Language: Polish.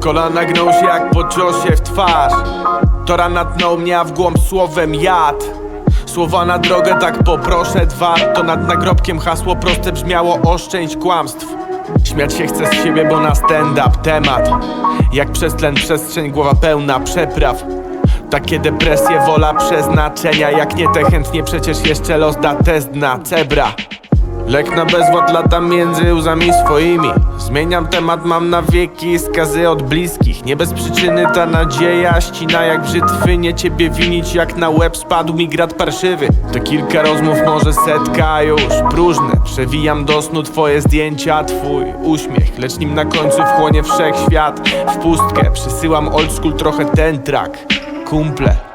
Kolana gną się jak po ciosie w twarz. To rana tnął mnie, a w głąb słowem jad. Słowa na drogę, tak poproszę dwa. To nad nagrobkiem hasło proste brzmiało oszczędź kłamstw. Śmiać się chcę z siebie, bo na stand-up temat. Jak przez tlen przestrzeń, głowa pełna przepraw. Takie depresje, wola przeznaczenia. Jak nie te chętnie przecież jeszcze los da test na cebra. Lek na bezwład lata między łzami swoimi Zmieniam temat, mam na wieki skazy od bliskich. Nie bez przyczyny ta nadzieja ścina jak brzytwy. Nie ciebie winić jak na łeb spadł mi grad parszywy. To kilka rozmów, może setka, już. Próżne Przewijam do snu twoje zdjęcia, twój uśmiech. Lecz nim na końcu wchłonie wszechświat. W pustkę Przysyłam old school trochę ten track. Kumple